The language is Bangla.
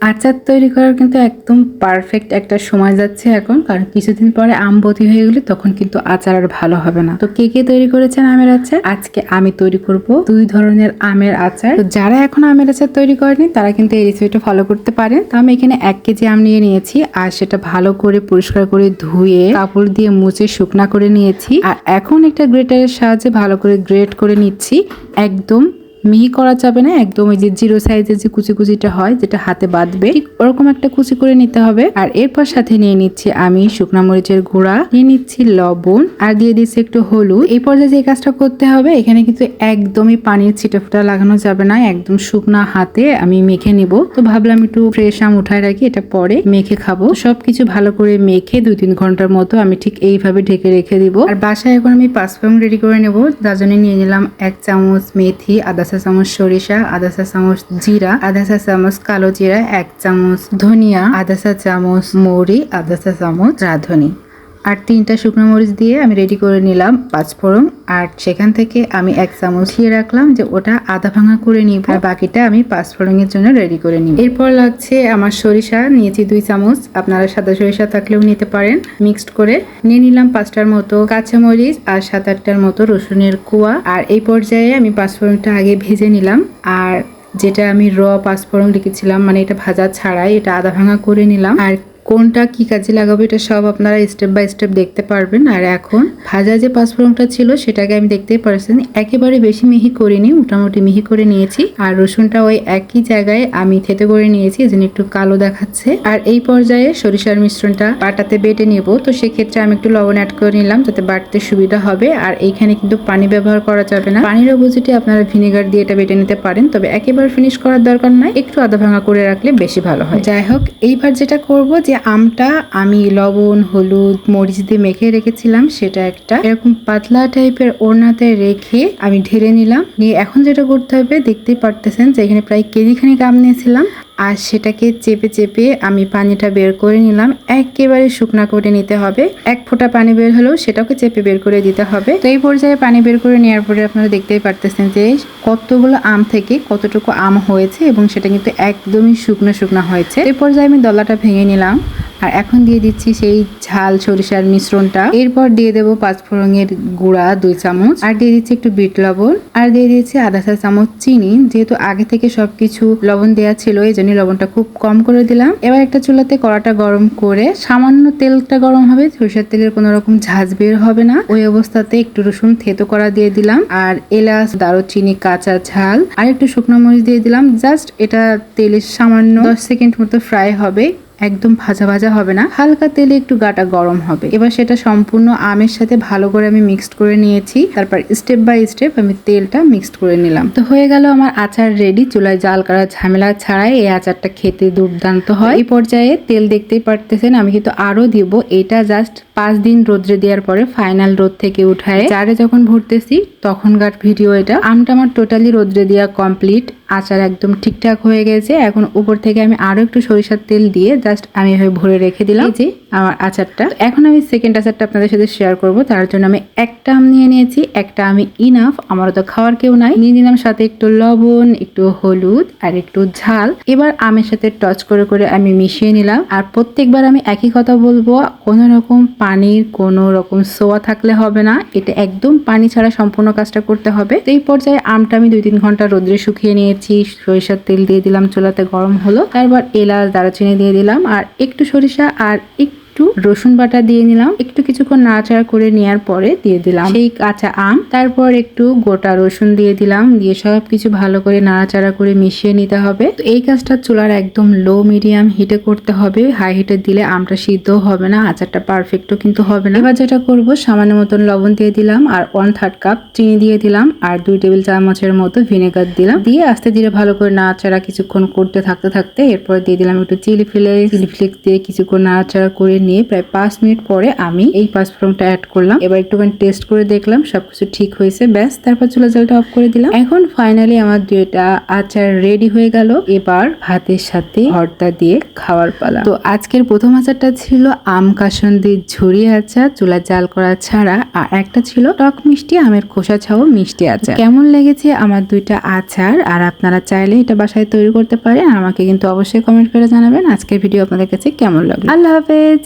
আচার তৈরি করার কিন্তু একদম পারফেক্ট একটা সময় যাচ্ছে এখন, কারণ কিছুদিন পরে আম বতি হয়ে গেলে তখন কিন্তু আচার আর ভালো হবে না। তো কে কে তৈরি করেছেন আমের আচার? আজকে আমি তৈরি করব দুই ধরনের আমের আচার। তো যারা এখন আমের আচার তৈরি করেনি, তারা কিন্তু এই রেসিপিটা ফলো করতে পারেন। তো আমি এখানে এক কেজি আম নিয়ে নিয়েছি, আর সেটা ভালো করে পরিষ্কার করে ধুয়ে কাপড় দিয়ে মুছে শুকনা করে নিয়েছি। আর এখন একটা গ্রেটারের সাহায্যে ভালো করে গ্রেট করে নিচ্ছি, একদম মিহি করা যাবে না, একদম ওই যে জিরো সাইজের যে কুচি কুচিটা হয়, যেটা হাতে বাঁধবে। ঠিক ওরকম একটা কুচি করে নিতে হবে। আর এরপর সাথে নিয়ে নিচ্ছি আমি শুকনা মরিচের গুঁড়া, নিয়ে নিচ্ছি লবণ, আর দিয়ে দিচ্ছি একটু হলুদ। এই পর্যায়ে যে কাজটা করতে হবে, এখানে কিন্তু একদমই পানির ছিটে ফোটা লাগানো যাবে না, একদম শুকনা হাতে আমি মেখে নিব। তো ভাবলাম একটু ফ্রেশ আম উঠায় রাখি, এটা পরে মেখে খাব। সবকিছু ভালো করে মেখে দুই তিন ঘণ্টার মতো আমি ঠিক এইভাবে ঢেকে রেখে দিব। আর বাসায় এখন আমি পাঁচ পাঁচফোড়ন রেডি করে নেব জন্য নিয়ে নিলাম এক চামচ মেথি, আদা চা চামচ সরিষা আধা চা চামচ জিরা আধা চা চামচ কালো জিরা, এক চামচ ধনিয়া আধা চা চামচ মৌরি আধা চা চামচ রাঁধুনি। আর তিনটা শুকনো মরিচ দিয়ে আমি রেডি করে নিলাম পাঁচফোড়ন আর সেখান থেকে আমি এক চামচ দিয়ে রাখলাম যে ওটা আধা ভাঙা করে নিব। আর বাকিটা আমি পাঁচফোড়নের জন্য রেডি করে নিব। এরপর লাগছে আমার সরিষা, নিয়েছি দুই চামচ। আপনারা সাদা সরিষা থাকলেও নিতে পারেন। মিক্সড করে নিয়ে নিলাম পাঁচটার মতো কাঁচামরিচ আর সাত আটটার মতো রসুনের কুয়া। আর এই পর্যায়ে আমি পাঁচফোড়নটা আগে ভেজে নিলাম। আর যেটা আমি র পাঁচফোড়ন লিখেছিলাম মানে এটা ভাজা ছাড়াই এটা আধা ভাঙা করে নিলাম। আর কোনটা কি কাজে লাগাবো এটা সব আপনারা স্টেপ বাই স্টেপ দেখতে পারবেন। আর এখন ভাজা যে পাঁচফোড়নটা ছিল সেটাকে আমি দেখতেই পারছেন, একেবারে বেশি মিহি করিনি, মোটামুটি মিহি করে নিয়েছি। আর রসুনটা ওই একই জায়গায় আমি থেতে করে নিয়েছি এজন্য একটু কালো দেখাচ্ছে। আর এই পর্যায়ে সরিষার মিশ্রণটা পাটাতে বেটে নেব, তো সেক্ষেত্রে আমি একটু লবণ অ্যাড করে নিলাম, যাতে বাটতে সুবিধা হবে। আর এইখানে কিন্তু পানি ব্যবহার করা যাবে না। পানির অপোজিটে আপনারা ভিনেগার দিয়ে এটা বেটে নিতে পারেন, তবে একেবারে ফিনিশ করার দরকার নাই। একটু আধা ভাঙা করে রাখলে বেশি ভালো হয়। যাই হোক, এইবার যেটা করব যে আমটা আমি লবণ, হলুদ, মরিচ দিয়ে মেখে রেখেছিলাম। সেটা একটা এরকম পাতলা টাইপের ওড়নাতে রেখে আমি ঢেলে নিলাম। নিয়ে এখন যেটা করতে হবে, দেখতেই পারতেছেন যে এখানে প্রায় কেজি খানিক আম নিয়েছিলাম। আর সেটাকে চেপে চেপে আমি পানিটা বের করে নিলাম। একেবারে শুকনো করে নিতে হবে। এক ফোঁটা পানি বের হলেও সেটাকে চেপে বের করে দিতে হবে। তো এই পর্যায়ে পানি বের করে নেওয়ার পরে আপনারা দেখতেই পারতেছেন যে কতগুলো আম থেকে কতটুকু আম হয়েছে এবং সেটা কিন্তু একদমই শুকনো শুকনো হয়েছে। এই পর্যায়ে আমি দলাটা ভেঙে নিলাম। আর এখন দিয়ে দিচ্ছি সেই ঝাল সরিষার মিশ্রণটা। এরপর দিয়ে দেবো পাঁচ পাঁচফোড়নের গুঁড়া, দুই চামচ। আর দিয়ে দিচ্ছি একটু বিট লবণ। আর দিয়ে দিচ্ছি আধা চা চামচ চিনি। যেহেতু আগে থেকে সবকিছু লবণ দেওয়া ছিল এই জন্য লবণটা খুব কম করে দিলাম। এবার একটা চুলাতে কড়াটা গরম করে সামান্য তেলটা গরম হবে। সরিষার তেলের কোনো রকম ঝাঁজ বের হবে না। ওই অবস্থাতে একটু রসুন থেতো করা দিয়ে দিলাম। আর এলাচ, দারুচিনি, কাঁচা ঝাল আর একটু শুকনো মরিচ দিয়ে দিলাম। জাস্ট এটা তেলের সামান্য দশ সেকেন্ড মতো ফ্রাই হবে। একদম ভাজা ভাজা হবে না। হালকা তেলে একটু গাটা গরম হবে। এবার সেটা সম্পূর্ণ আমের সাথে ভালো করে আমি মিক্সড করে নিয়েছি। তারপর স্টেপ বাই স্টেপ আমি তেলটা মিক্সড করে নিলাম। তো হয়ে গেল আমার আচার রেডি চুলায় জাল করা ঝামেলা ছাড়াই এই আচারটা খেতে দুর্দান্ত হয়। এই পর্যায়ে তেল দেখতেই পারতেছেন, আমি কিন্তু আরও দিব। এটা জাস্ট পাঁচ দিন রোদ্রে দেওয়ার পরে ফাইনাল রোদ থেকে উঠায়। জারে যখন ভরতেছি, তখনকার ভিডিও এটা। আমটা আমার টোটালি রোদ্রে দেওয়া কমপ্লিট আচার একদম ঠিকঠাক হয়ে গেছে। এখন উপর থেকে আমি আরও একটু সরিষার তেল দিয়ে জাস্ট আমি এভাবে ভরে রেখে দিলাম। যে আমার আচারটা। এখন আমি সেকেন্ড আচারটা আপনাদের সাথে শেয়ার করব। তার জন্য আমি একটা আম নিয়ে নিয়েছি, একটা আমি ইনাফ আমারও তো খাওয়ার কেউ নাই। নিয়ে নিলাম সাথে একটু লবণ, একটু হলুদ আর একটু ঝাল। এবার আমের সাথে টচ করে করে আমি মিশিয়ে নিলাম। আর প্রত্যেকবার আমি একই কথা বলব, কোনো রকম পানির কোনো রকম সোয়া থাকলে হবে না। এটা একদম পানি ছাড়া সম্পূর্ণ কাজটা করতে হবে। এই পর্যায়ে আমটা আমি দুই তিন ঘণ্টা রোদ্রে শুকিয়ে নিয়েছি। সরিষার তেল দিয়ে দিলাম, চুলাতে গরম হলো। তারপর এলাচ, দারুচিনি দিয়ে দিলাম। আর একটু সরিষা আর একটু রসুন বাটা দিয়ে নিলাম। একটু কিছুক্ষণ নাড়াচাড়া করে নেওয়ার পরে দিয়ে দিলাম সেই কাঁচা আম। তারপর একটু গোটা রসুন দিয়ে দিলাম। দিয়ে সব কিছু ভালো করে নাড়াচাড়া করে মিশিয়ে নিতে হবে। এই কাজটা চুলার একদম লো মিডিয়াম হিটে করতে হবে। হাই হিটে দিলে আমটা সিদ্ধ হবে না, আচারটা পারফেক্টও কিন্তু হবে না। এবার যেটা করব, সামান্য মতন লবণ দিয়ে দিলাম আর ওয়ান থার্ড কাপ চিনি দিয়ে দিলাম আর দুই টেবিল চামচের মতো ভিনেগার দিলাম। দিয়ে আস্তে ধীরে ভালো করে নাড়াচাড়া কিছুক্ষণ করতে থাকতে থাকতে এরপর দিয়ে দিলাম একটু চিলি ফ্লেক্স চিলি ফ্লেক্স দিয়ে কিছুক্ষণ নাড়াচাড়া করে নিয়ে প্রায় পাঁচ মিনিট পরে আমি এই পাঁচফোড়নটা অ্যাড করলাম। এবার একটুখানি টেস্ট করে দেখলাম, সবকিছু ঠিক হয়েছে, ব্যাস, তারপর চুলা জলটা অফ করে দিলাম। এখন ফাইনালি আমার দুইটা আচার রেডি হয়ে গেল। এবার ভাতের সাথে ভর্তা দিয়ে খাওয়ার পালা। তো আজকের প্রথম আচারটা ছিল আম কাসন্দি ঝুরি আচার। চুলা জাল করা ছাড়া আর একটা ছিল টক মিষ্টি আমের খোসা ছাও মিষ্টি আচার। কেমন লেগেছে আমার দুইটা আচার? আর আপনারা চাইলে এটা বাসায় তৈরি করতে পারেন। আমাকে কিন্তু অবশ্যই কমেন্ট করে জানাবেন আজকের ভিডিও আপনাদের কাছে কেমন লাগল। আল্লাহ হাফেজ!